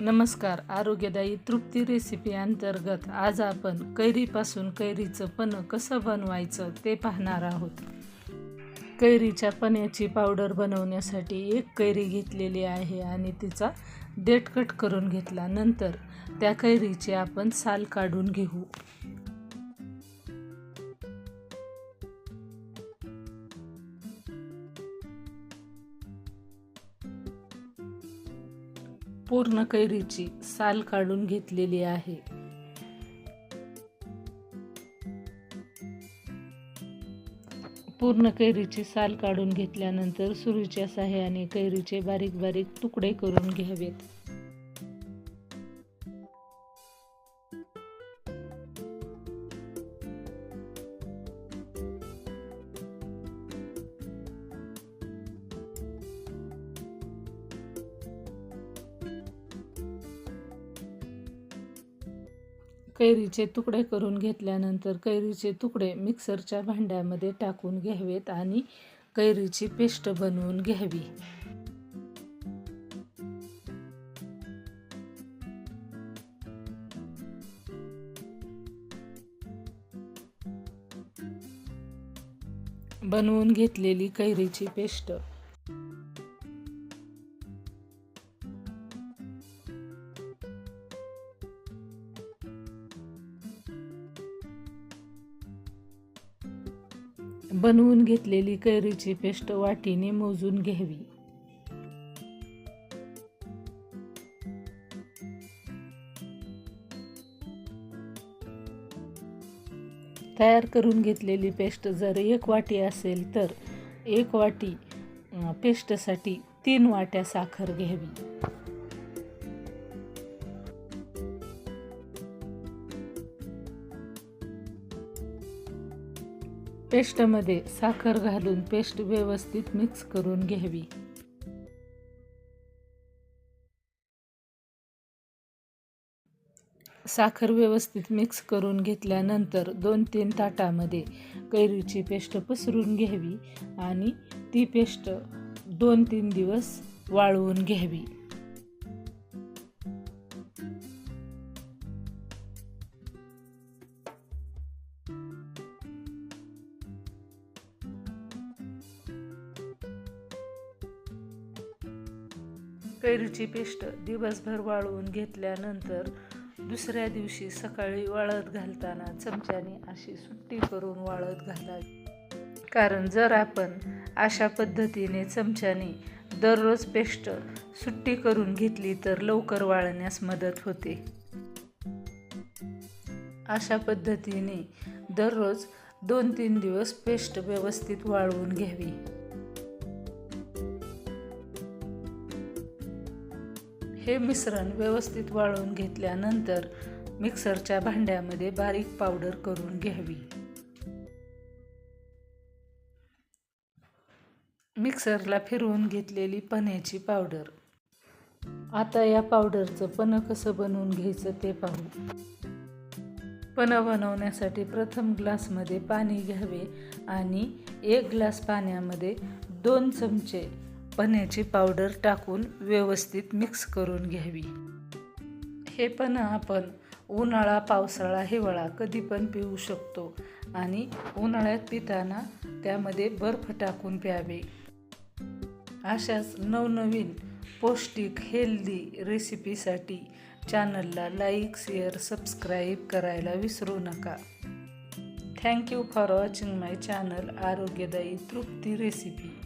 नमस्कार आरोग्यदायी तृप्ती रेसिपी अंतर्गत आज आपण कैरीपासून कैरीचं पन्ह कसं बनवायचं ते पाहणार आहोत. कैरीच्या पण्याची पावडर बनवण्यासाठी एक कैरी घेतलेली आहे आणि तिचा देठ कट करून घेतला. नंतर त्या कैरीची आपण साल काढून घेऊ. पूर्ण कैरीची साल काढून घेतलेली आहे. पूर्ण कैरीची साल काढून घेतल्यानंतर सुरीच्या साह्याने कैरीचे बारीक बारीक तुकडे करून घ्यावेत. कैरीचे तुकडे करून घेतल्यानंतर कैरीचे तुकडे मिक्सरच्या भांड्यामध्ये टाकून घ्यावेत आणि कैरीची पेस्ट बनवून घ्यावी. बनवून घेतलेली कैरीची पेस्ट. बनवून घेतलेली कैरीची पेस्ट वाटीने मोजून घ्यावी. तयार करून घेतलेली पेस्ट जर एक वाटी असेल तर एक वाटी पेस्टसाठी तीन वाट्या साखर घ्यावी. पेस्टमध्ये साखर घालून पेस्ट व्यवस्थित मिक्स करून घ्यावी. साखर व्यवस्थित मिक्स करून घेतल्यानंतर दोन तीन ताटामध्ये कैरीची पेस्ट पसरून घ्यावी आणि ती पेस्ट दोन तीन दिवस वाळवून घ्यावी. कैरीची पेस्ट दिवसभर वाळवून घेतल्यानंतर दुसऱ्या दिवशी सकाळी वाळत घालताना चमच्याने अशी सुट्टी करून वाळत घालावी. कारण जर आपण अशा पद्धतीने चमच्याने दररोज पेस्ट सुट्टी करून घेतली तर लवकर वाळण्यास मदत होते. अशा पद्धतीने दररोज दोन तीन दिवस पेस्ट व्यवस्थित वाळवून घ्यावी. हे मिश्रण व्यवस्थित वाळवून घेतल्यानंतर मिक्सरच्या भांड्यामध्ये बारीक पावडर करून घ्यावी. मिक्सरला फिरवून घेतलेली पन्याची पावडर. आता या पावडरचं पन्ह कसं बनवून घ्यायचं ते पाहू. पन्ह बनवण्यासाठी प्रथम ग्लासमध्ये पाणी घ्यावे आणि एक ग्लास पाण्यामध्ये दोन चमचे पन्याची पावडर टाकून व्यवस्थित मिक्स करून घ्यावी. हे पण आपण उन्हाळा पावसाळा हिवाळा कधी पण पिऊ शकतो आणि उन्हाळ्यात पिताना त्यामध्ये बर्फ टाकून प्यावे. अशाच नवनवीन पौष्टिक हेल्दी रेसिपीसाठी चॅनलला लाईक शेअर सबस्क्राईब करायला विसरू नका. Thank you for watching my channel आरोग्यदायी तृप्ती रेसिपी